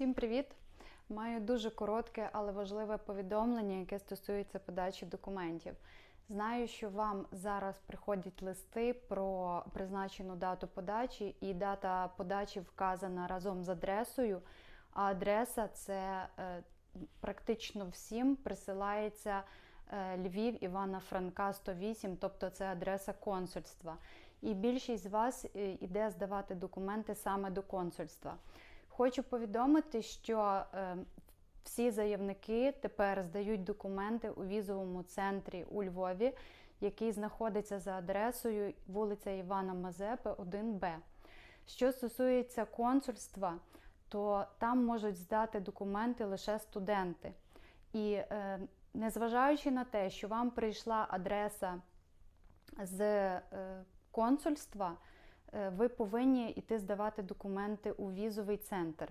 Всім привіт! Маю дуже коротке, але важливе повідомлення, яке стосується подачі документів. Знаю, що вам зараз приходять листи про призначену дату подачі, і дата подачі вказана разом з адресою. А адреса це е, практично всім присилається е, Львів Івана Франка 108, тобто це адреса консульства. І більшість з вас е, іде здавати документи саме до консульства. Хочу повідомити, що е, всі заявники тепер здають документи у візовому центрі у Львові, який знаходиться за адресою вулиця Івана Мазепи, 1Б. Що стосується консульства, то там можуть здати документи лише студенти. І е, незважаючи на те, що вам прийшла адреса з е, консульства, ви повинні йти здавати документи у візовий центр.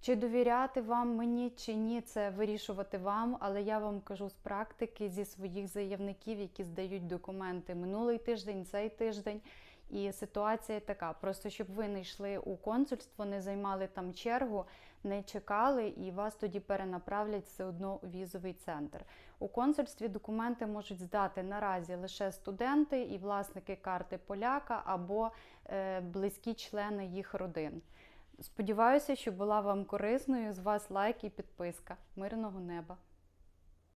Чи довіряти вам мені, чи ні, це вирішувати вам, але я вам кажу з практики зі своїх заявників, які здають документи минулий тиждень, цей тиждень. І ситуація така: просто щоб ви не йшли у консульство, не займали там чергу, не чекали, і вас тоді перенаправлять все одно у візовий центр. У консульстві документи можуть здати наразі лише студенти і власники карти поляка або е, близькі члени їх родин. Сподіваюся, що була вам корисною. З вас лайк і підписка. Мирного неба!